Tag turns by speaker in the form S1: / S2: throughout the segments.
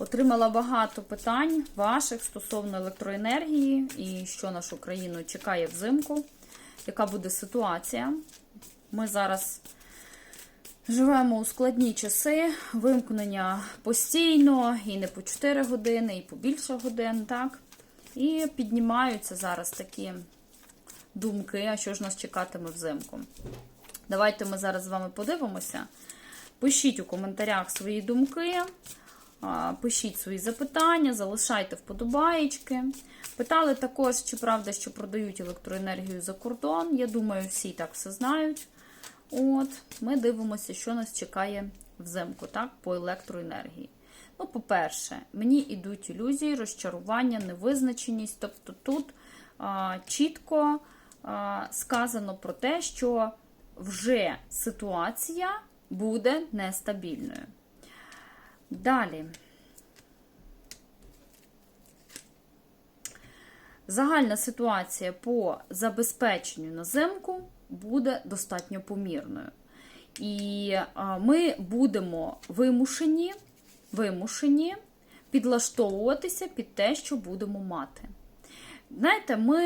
S1: Отримала багато питань ваших стосовно електроенергії і що нашу країну чекає взимку, яка буде ситуація. Ми зараз живемо у складні часи, вимкнення постійно, і не по 4 години, і по більше годин, так? І піднімаються зараз такі думки, а що ж нас чекатиме взимку. Давайте ми зараз з вами подивимося. Пишіть у коментарях свої думки, пишіть свої запитання, залишайте вподобаєчки. Питали також, чи правда, що продають електроенергію за кордон. Я думаю, всі так все знають. От, Ми дивимося, що нас чекає взимку так, по електроенергії. Ну, по-перше, мені йдуть ілюзії, розчарування, невизначеність. Тобто тут а, чітко а, сказано про те, що вже ситуація буде нестабільною. Далі. Загальна ситуація по забезпеченню на зимку буде достатньо помірною. І ми будемо вимушені, вимушені підлаштовуватися під те, що будемо мати. Знаєте, ми,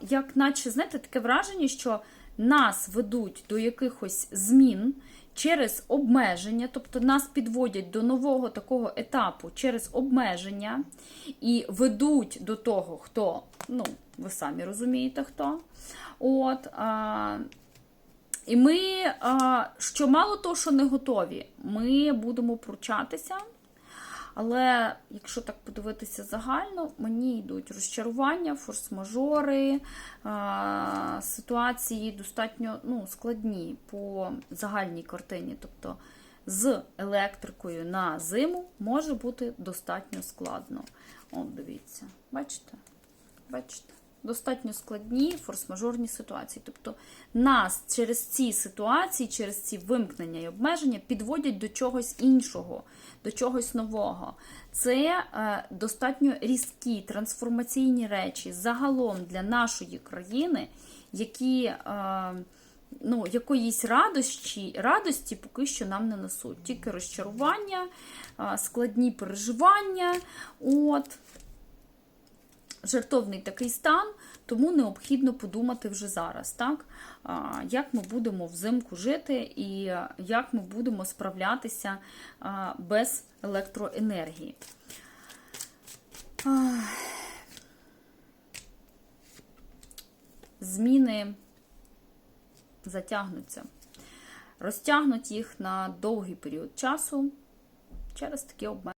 S1: як наче, знаєте, таке враження, що нас ведуть до якихось змін через обмеження, тобто нас підводять до нового такого етапу через обмеження і ведуть до того, хто, ну, ви самі розумієте, хто. От, а, і ми, а, що мало того, що не готові, ми будемо пручатися. Але якщо так подивитися загально, мені йдуть розчарування, форс-мажори, а, ситуації достатньо ну, складні по загальній картині. Тобто з електрикою на зиму може бути достатньо складно. От, дивіться, бачите? Бачите? Достатньо складні форс-мажорні ситуації. Тобто нас через ці ситуації, через ці вимкнення і обмеження підводять до чогось іншого, до чогось нового. Це е, достатньо різкі трансформаційні речі загалом для нашої країни, які е, ну, якоїсь радості, радості поки що нам не несуть. Тільки розчарування, е, складні переживання. От жертовний такий стан, тому необхідно подумати вже зараз, так? Як ми будемо взимку жити і як ми будемо справлятися без електроенергії. Зміни затягнуться, розтягнуть їх на довгий період часу через такі обмеження.